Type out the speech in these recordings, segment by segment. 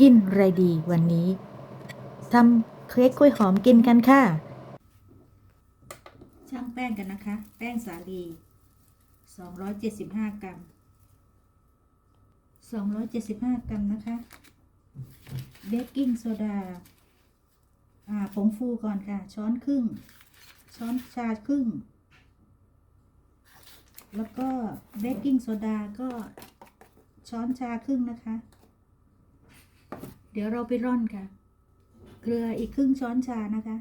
กินอะไรดีวันนี้ ทำเค้กกล้วยหอมกินกันค่ะ ช่างแป้งกันนะคะ แป้งสาลี 275 กรัม 275 กรัมนะคะ เบกกิ้งโซดา อ่า ผงฟูก่อนค่ะ ช้อนครึ่ง ช้อนชาครึ่ง แล้วก็เบกกิ้งโซดาก็ช้อนชาครึ่งนะคะ เดี๋ยวเราไปร่อนค่ะ เกลืออีกครึ่งช้อนชานะคะ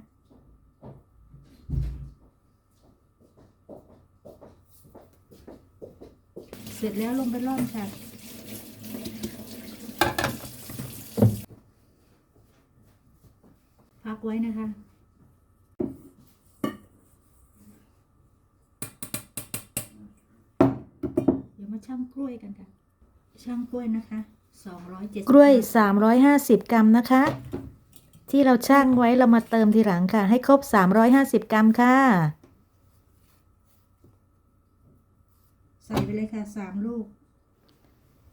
เสร็จแล้วลงไปร่อนค่ะพักไว้นะคะเดี๋ยวมาชั่งกล้วยกันค่ะชั่งกล้วยนะคะ กล้วย 350 กรัมนะคะ ที่เราช่างไว้เรามาเติมทีหลังค่ะ ให้ครบ 350 กรัมค่ะ ใส่ไปเลยค่ะสามลูก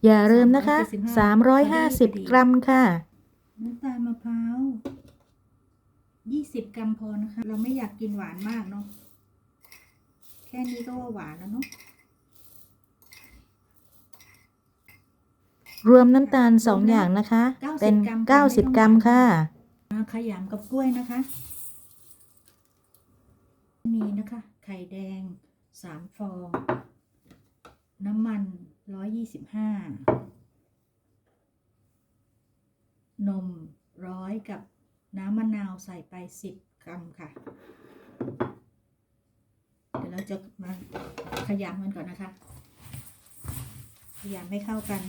อย่าลืมนะคะ 350 กรัมค่ะ น้ำตาลมะพร้าวยี่สิบกรัมพอนะคะ เราไม่อยากกินหวานมากเนาะ แค่นี้ก็ว่าหวานแล้วเนาะ รวมน้ำตาล2อย่างนะคะ เป็น90กรัมค่ะมาขยำกับกล้วยนะคะ มีนะคะ ไข่แดงสามฟอง น้ำมันร้อยยี่สิบห้านมร้อยกับน้ำมะนาวใส่ไปสิบกรัมค่ะ เดี๋ยวเราจะมาขยำกันก่อนนะคะ ขยำให้เข้ากัน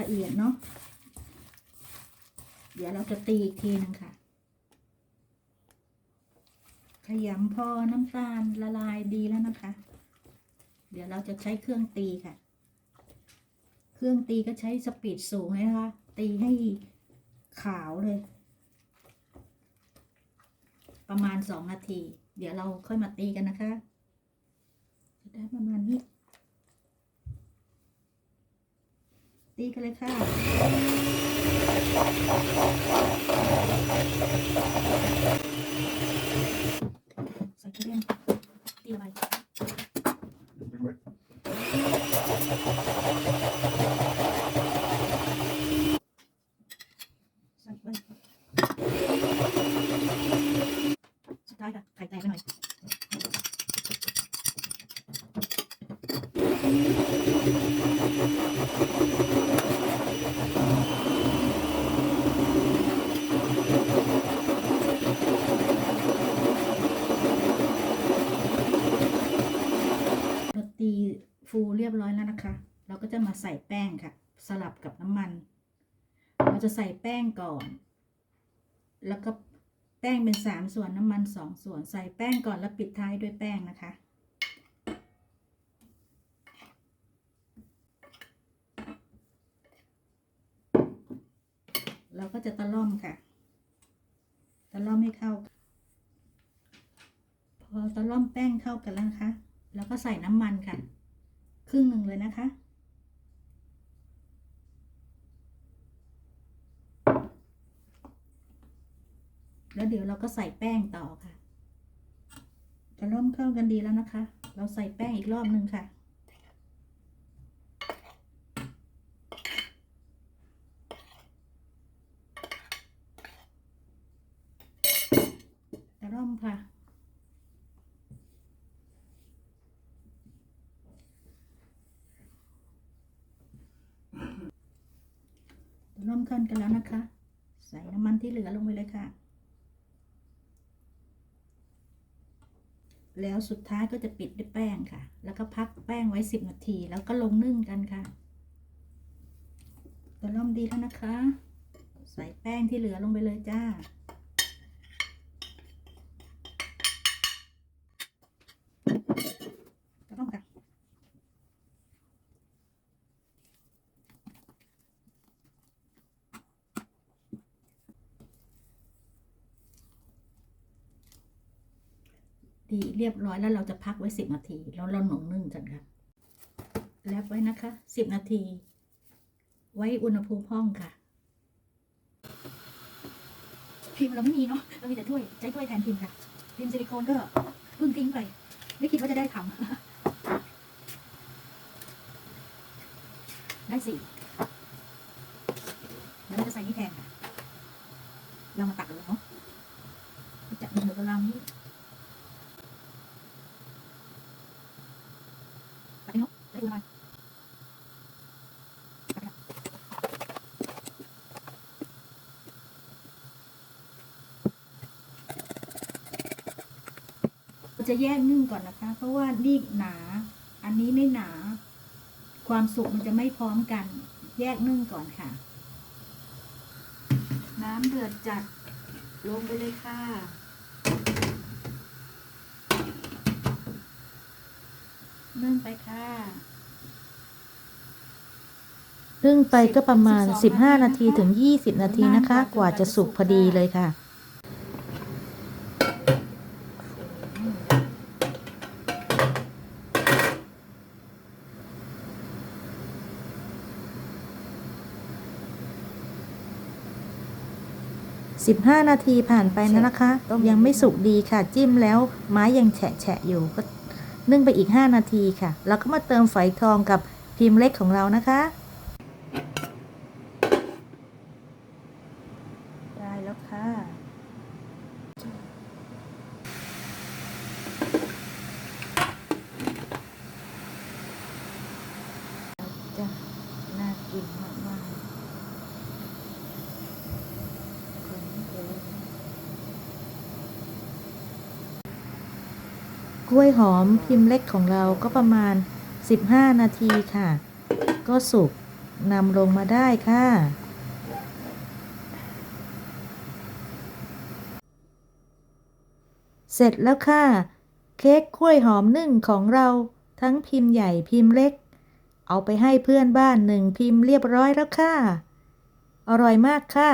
ละเอียดเนาะ เดี๋ยวเราจะตีอีกทีหนึงค่ะ ขยำพอน้ำตาลละลายดีแล้วนะคะ เดี๋ยวเราจะใช้เครื่องตีค่ะ เครื่องตีก็ใช้สปีดสูงนะคะ ตีให้ขาวเลย ประมาณสองนาที เดี๋ยวเราค่อยมาตีกันนะคะ จะได้ประมาณนี้ ตีกันเลยค่ะใส่กระเทียมตีลงไปใส่ไปสุดท้ายค่ะ ไข่แตกไปหน่อย เราตี ฟูเรียบร้อยแล้วนะคะ เราก็จะมาใส่แป้งค่ะ สลับกับน้ำมัน เราจะใส่แป้งก่อน แล้วก็แป้งเป็นสามส่วนน้ำมันสองส่วน ใส่แป้งก่อนแล้วปิดท้ายด้วยแป้งนะคะ เราก็จะตะล่อมค่ะ ตะล่อมให้เข้า พอตะล่อมแป้งเข้ากันแล้วนะคะ แล้วก็ใส่น้ำมันค่ะ รึ่งหนึ่งเลยนะคะ แล้วเดี๋ยวเราก็ใส่แป้งต่อค่ะ จะเริ่มเข้ากันดีแล้วนะคะ เราใส่แป้งอีกรอบหนึ่งค่ะจะเริ่มค่ะ เริ่ มขั้นกันแล้วนะคะ ใส่น้ำมันที่เหลือลงไปเลยค่ะ แล้วสุดท้ายก็จะปิดด้วยแป้งค่ะ แล้วก็พักแป้งไว้สิบนาที แล้วก็ลงนึ่งกันค่ะตัวล้อมดีแล้วนะคะ ใส่แป้งที่เหลือลงไปเลยจ้า ก็ต้องค่ะ ดีเรียบร้อยแล้วเราจะพักไว้สิบนาที แล้วเราหนงนึ่งกันค่ะ แลบไว้นะคะสิบนาที ไว้อุณหภูมิห้องค่ะ พิมพ์เราไม่มีเนาะเรามีแต่ถ้วยใช้ถ้วยแทนพิมพ์ค่ะ พิมพ์ซิลิโคนก็เพิ่งทิ้งไป ไม่คิดว่าจะได้ทำได้สี่แล้วเราจะใส่นี่แทนค่ะ เรามาตักเลยเนาะจับมือกับเรานี้ตักเนาะได้ดูหน่อยตักค่ะ เราจะแยกนึ่งก่อนนะคะ เพราะว่านี่หนา อันนี้ไม่หนา ความสุกมันจะไม่พร้อมกัน แยกนึ่งก่อนค่ะ น้ำเดือดจัดลงไปเลยค่ะนึ่งไปค่ะนึ่งไปก็ประมาณสิบสอง15 นาทีถึง 20 นาทีนะคะ กว่าจะสุกพอดีเลยค่ะ 15 นาทีผ่านไปแล้วนะคะ ยังไม่สุกดีค่ะ จิ้มแล้วไม้ยังแฉะๆอยู่ก็นึ่งไปอีก 5 นาทีค่ะ แล้วก็มาเติมฝอยทองกับพิมพ์เล็กของเรานะคะ ได้แล้วค่ะ จะน่ากินมากมากๆคนเยอะก ล้วยหอมพิมพ์เล็กของเราก็ประมาณ 15 นาทีค่ะ ก็สุกนำลงมาได้ค่ะเสร็จแล้วค่ะ เค้กกล้วยหอมนึ่งของเราทั้งพิมพ์ใหญ่พิมพ์เล็ก เอาไปให้เพื่อนบ้านหนึ่งพิมพ์เรียบร้อยแล้วค่ะ อร่อยมากค่ะ